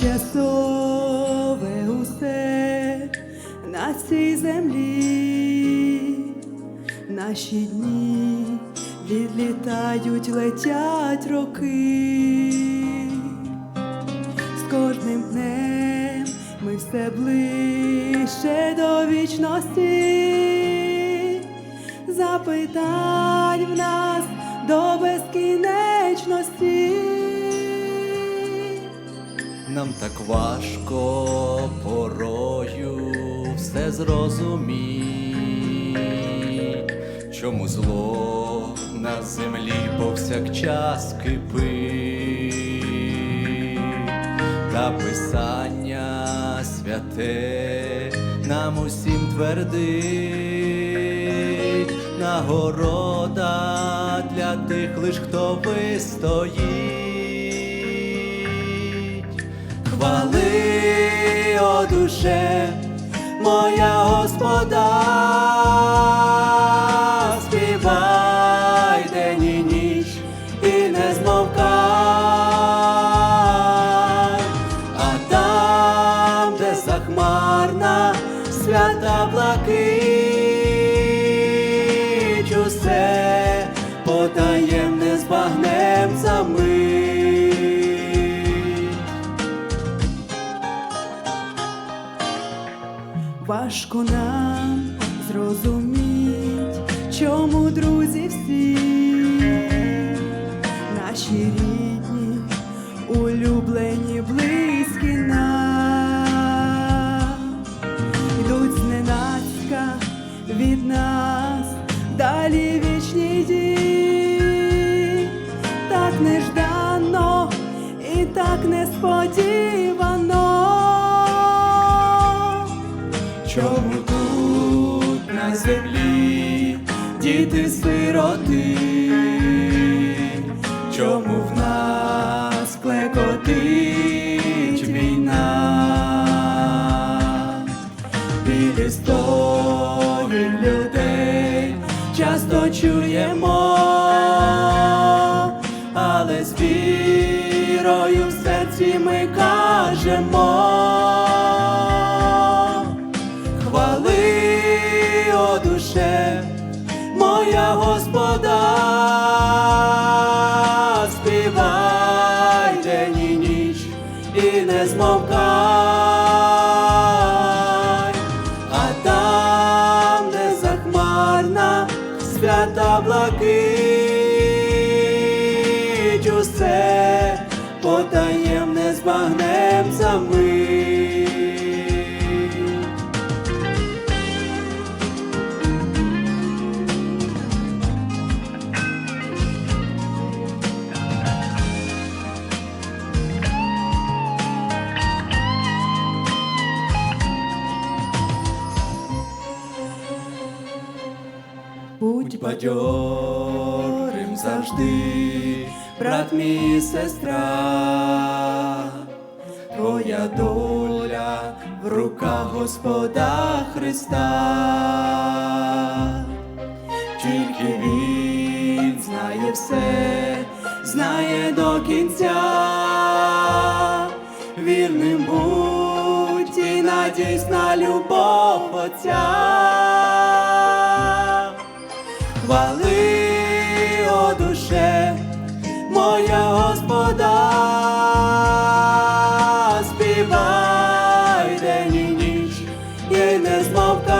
Часове усе на цій землі, наші дні відлітають, летять роки, з кожним днем ми все ближче до вічності, запитань в нас до безкінечності. Нам так важко порою все зрозуміть, чому зло на землі повсякчас кипить, та писання святе нам усім твердить, нагорода для тих лиш, хто вистоїть. Хвали, о душе, моя Господа, співай день і ніч і не змовкай, а там, де захмарна свята блакить, усе потаємне збагнем за Важко нам зрозуміть, чому друзі всі наші рідні, улюблені, близькі Чому тут на землі діти сироти? Чому в нас клекотить війна? Біль історій людей часто чуємо, але з вірою в серці ми кажемо. Моя Господа, співай день і ніч і не змовкай, а там, де захмарна свята блакить, усе потаємне збагнем за мить. Бадьорим завжди, брат мій сестра, твоя доля в руках Господа Христа, тільки Він знає все, знає до кінця, вірним будь і надійсь на любов Отця. Хвали, о душе, моя Господа, співай день і ніч і не змовкай,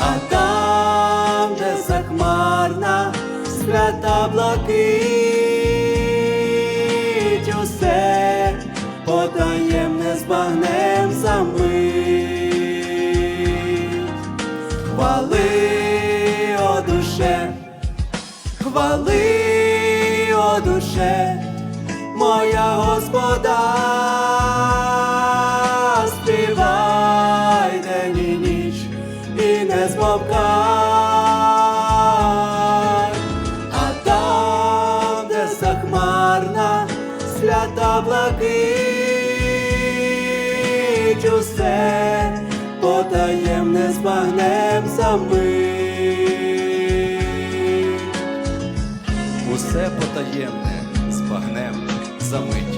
а там, де захмарна свята блакить, усе потаємне збагнем хвали, о душе, моя Господа, співай день і ніч і не змовкай, а там, де захмарна свята блакить, усе потаємне збагнем за Усе потаємне збагнем за мить.